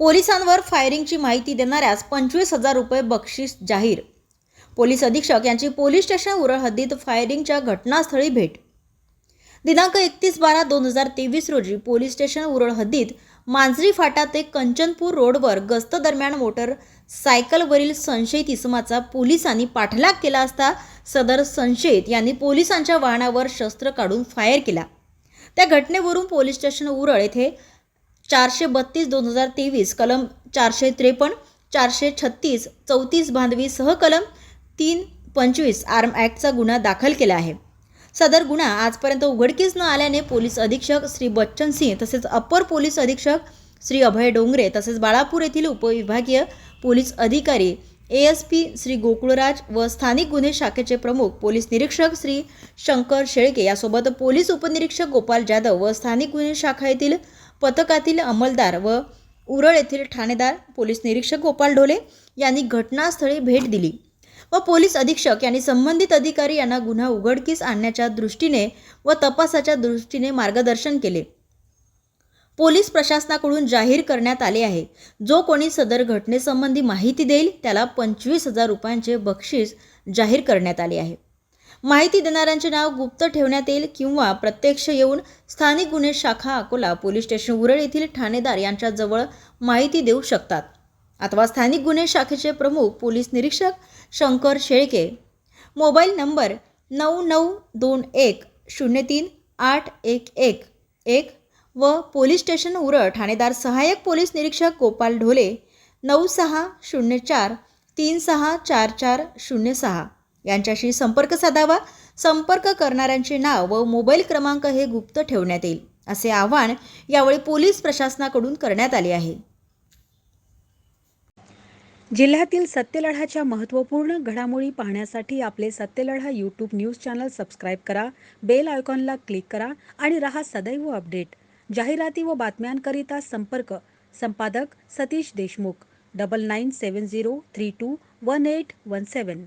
पोलिसांवर फायरिंगची माहिती देणाऱ्यास पंचवीस हजार रुपये बक्षीस जाहीर. पोलीस अधीक्षक यांची पोलीस स्टेशन उरळ हद्दीत फायरिंगच्या घटनास्थळी भेट. दिनांक एकतीस बारा दोन हजार तेवीस रोजी पोलीस स्टेशन उरळ हद्दीत मांजरी फाटा ते कंचनपूर रोडवर गस्त दरम्यान मोटर सायकलवरील संशयित इसमाचा पोलिसांनी पाठलाग केला असता सदर संशयित यांनी पोलिसांच्या वाहनावर शस्त्र काढून फायर केला. त्या घटनेवरून पोलीस स्टेशन उरळ येथे चारशे बत्तीस दोन हजार तेवीस कलम चारशे त्रेपन्न चारशे छत्तीस चौतीस बांधवी सह कलम तीन पंचवीस आर्म ॲक्टचा गुन्हा दाखल केला आहे. सदर गुन्हा आजपर्यंत उघडकीस न आल्याने पोलीस अधीक्षक श्री बच्चन सिंह तसेच अपर पोलीस अधीक्षक श्री अभय डोंगरे तसेच बाळापूर येथील उपविभागीय पोलीस अधिकारी A S P Shri Gokulraj व स्थानिक गुन्हे शाखेचे प्रमुख पोलीस निरीक्षक श्री शंकर शेळके यासोबत पोलीस उपनिरीक्षक गोपाल जाधव व स्थानिक गुन्हे शाखा येथील पथकातील अंमलदार व उरळ येथील ठाणेदार पोलीस निरीक्षक गोपाल ढोले यांनी घटनास्थळी भेट दिली व पोलीस अधीक्षक यांनी संबंधित अधिकारी यांना गुन्हा उघडकीस आणण्याच्या दृष्टीने व तपासाच्या दृष्टीने मार्गदर्शन केले. पोलीस प्रशासनाकडून जाहीर करण्यात आले आहे. जो कोणी सदर घटनेसंबंधी माहिती देईल त्याला पंचवीस हजार रुपयांचे बक्षीस जाहीर करण्यात आले आहे. माहिती देणाऱ्यांचे नाव गुप्त ठेवण्यात येईल किंवा प्रत्यक्ष येऊन स्थानिक गुन्हे शाखा अकोला पोलीस स्टेशन उरळ येथील ठाणेदार यांच्याजवळ माहिती देऊ शकतात. अथवा स्थानिक गुन्हे शाखेचे प्रमुख पोलीस निरीक्षक शंकर शेळके. मोबाईल नंबर नऊ नऊ दोन एक शून्य तीन आठ एक एक एक व पोलीस स्टेशन उरळ ठाणेदार सहाय्यक पोलीस निरीक्षक गोपाल ढोले नऊ सहा शून्य चार तीन सहा चार चार शून्य सहा. यांच्याशी संपर्क साधावा संपर्क करणाऱ्यांचे नाव व मोबाईल क्रमांक हे गुप्त ठेवण्यात येईल असे आवाहन यावेळी पोलीस प्रशासनाकडून करण्यात आले आहे. जिल्ह्यातील सत्यलढाच्या महत्त्वपूर्ण घडामोडी पाहण्यासाठी आपले Satyaladha YouTube news channel subscribe करा बेल आयकॉनला क्लिक करा आणि रहा सदैव अपडेट. जाहिराती व बातम्यांकरिता संपर्क संपादक Satish Deshmukh double nine seven zero three two one eight one seven